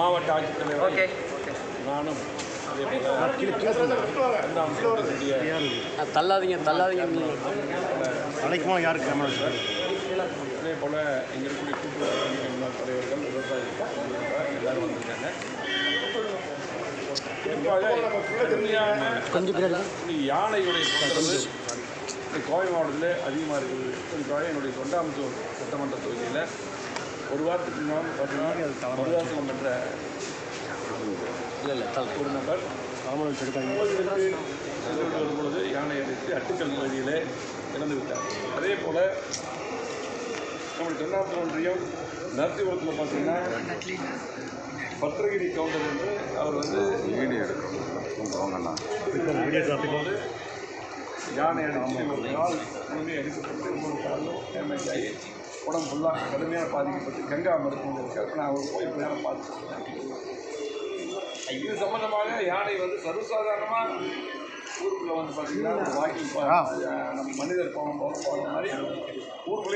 மாவட்ட ஆட்சித்தலைவர் நானும் தள்ளாதீங்க தள்ளாதீங்க. அழைக்குமா யாருக்கு அதே போல் இங்கே இருக்கக்கூடிய கூட்டுறவு தலைவர்கள் விவசாயிகள் எல்லாரும் வந்திருக்காங்க. குறிப்பாக யானையுடைய தொந்தரவு கோவை மாவட்டத்தில் அதிகமாக இருக்குது. குறிப்பாக என்னுடைய தொண்டாமுத்தூர் சட்டமன்ற தொகுதியில் ஒரு வாரத்துக்கு முன்னால் பார்த்தீங்கன்னா மருதாசலம் என்ற இல்லை இல்லை தள்ளு ஒரு நபர் சென்று விட்டு வரும் பொழுது யானை அடித்து அட்டுக்கல் பகுதியிலே இறந்து விட்டார். அதே போல் நம்ம தென்னாட்டு ஒன்றியம் நரசிபுரத்தில் பார்த்தீங்கன்னா பத்திரகிரி கவுண்டர் என்று அவர் வந்து வீடியோ எடுக்கணும். வீடியோ டிராஃபிக் போது யானை அடித்து ஒரு கால் முழுமையாக அடிக்கப்பட்டு ஒரு காலும் உடம்பு ஃபுல்லாக கடுமையாக பாதிக்கப்பட்டு கங்கா மருத்துவம் இருக்கார். நான் அவர் போய் இப்போ நேரம் பார்த்துருக்கேன் இது சம்பந்தமாக யானை வந்து சர்வசாதாரணமாக ஊருக்குள்ளே வந்து பார்த்தீங்கன்னா வாக்கிங் நம்ம மனிதர் போகும் போகிற மாதிரி ஊருக்குள்ளே